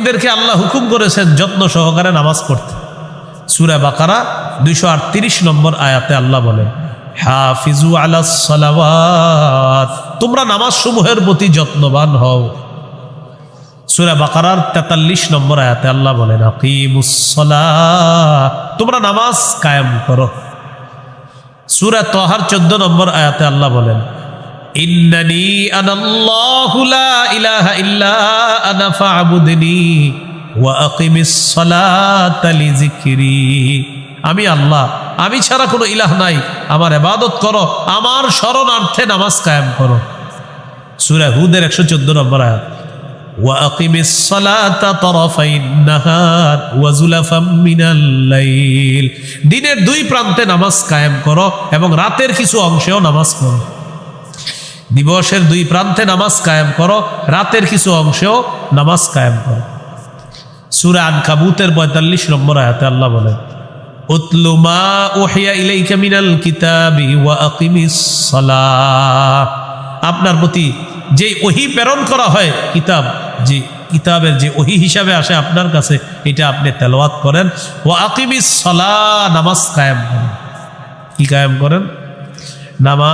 এদেরকে আল্লাহ হুকুম করেছেন যত্ন সহকারে নামাজ পড়তে। সুরা বাকারা দুইশো আটত্রিশ নম্বর আয়াতে আল্লাহ বলেন, হাফিজু আলা সালাওয়াত তোমরা নামাজ সমূহের প্রতি যত্নবান হও। সুরা বাকারার তেতাল্লিশ নম্বর আয়াতে আল্লাহ বলেন আকিমুসলাহ তোমরা নামাজ কায়েম করো। সুরা তহার চোদ্দ নম্বর আয়াতে আল্লাহ বলেন ইন্নানি আনাল্লাহু লা ইলাহা ইল্লা আনা ফাবুদনি ওয়া আমি আল্লাহ, আমি ছাড়া কোনো ইলাহ নাই। আমার এবাদত করো, আমার শরণার্থে নামাজ কায়েম করো। সূরা হুদের 114 নম্বর ওয়া দিনের দুই প্রান্তে নামাজ কায়েম করো এবং রাতের কিছু অংশেও নামাজ পড়ো। দিবসের দুই প্রান্তে নামাজ কায়েম করো, রাতের কিছু অংশেও নামাজ কায়েম করো। সূরা আনকাবুতের 45 নম্বর আয়াতে আল্লাহ বলেন আপনার প্রতি যে ওহি প্রেরণ করা হয়, কিতাব, যে কিতাবের যে ওহি হিসাবে আসে আপনার কাছে, এটা আপনি তেলাওয়াত করেন। ও আকিমিস নামাজ কায়েম করেন। কি কায়েম করেন? নামাজ